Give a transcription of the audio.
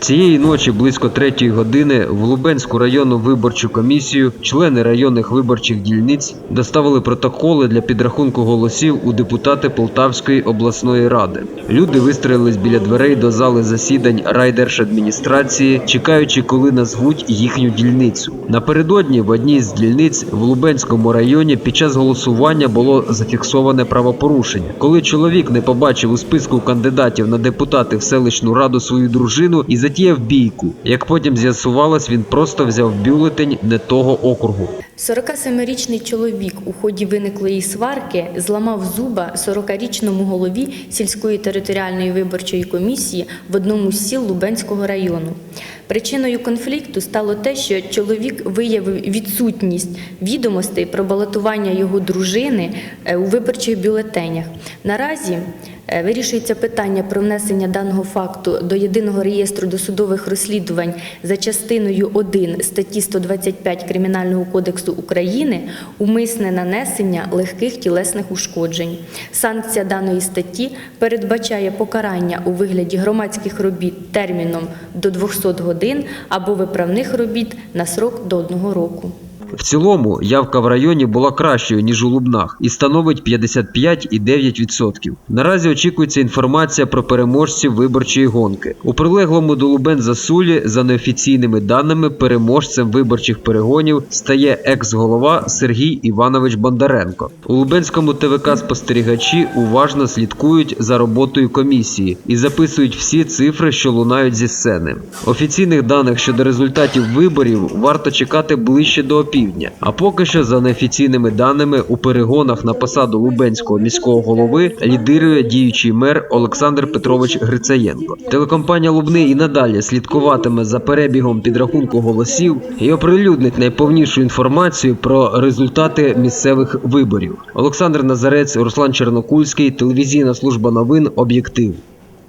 Цієї ночі близько третьої години в Лубенську районну виборчу комісію члени районних виборчих дільниць доставили протоколи для підрахунку голосів у депутати Полтавської обласної ради. Люди вистроїлись біля дверей до зали засідань райдержадміністрації, чекаючи, коли назвуть їхню дільницю. Напередодні в одній з дільниць в Лубенському районі під час голосування було зафіксоване правопорушення. Коли чоловік не побачив у списку кандидатів на депутати в селищну раду свою дружину і затіяв бійку. Як потім з'ясувалось, він просто взяв бюлетень не того округу. 47-річний чоловік у ході виниклої сварки зламав зуба 40-річному голові сільської територіальної виборчої комісії в одному з сіл Лубенського району. Причиною конфлікту стало те, що чоловік виявив відсутність відомостей про балотування його дружини е, у виборчих бюлетенях. Наразі вирішується питання про внесення даного факту до єдиного реєстру досудових розслідувань за частиною 1 статті 125 Кримінального кодексу України умисне нанесення легких тілесних ушкоджень. Санкція даної статті передбачає покарання у вигляді громадських робіт терміном до 200 годин або виправних робіт на срок до 1 року. В цілому явка в районі була кращою ніж у Лубнах і становить 55,9%. Наразі очікується інформація про переможців виборчої гонки. У прилеглому до Лубен Засулі, за неофіційними даними, переможцем виборчих перегонів стає екс-голова Сергій Іванович Бондаренко. У Лубенському ТВК спостерігачі уважно слідкують за роботою комісії і записують всі цифри, що лунають зі сцени. Офіційних даних щодо результатів виборів варто чекати ближче до опівдня. А поки що, за неофіційними даними, у перегонах на посаду Лубенського міського голови лідирує діючий мер Олександр Петрович Грицаєнко. Телекомпанія Лубни і надалі слідкуватиме за перебігом підрахунку голосів і оприлюднить найповнішу інформацію про результати місцевих виборів. Олександр Назарець, Руслан Чернокульський, телевізійна служба новин Об'єктив.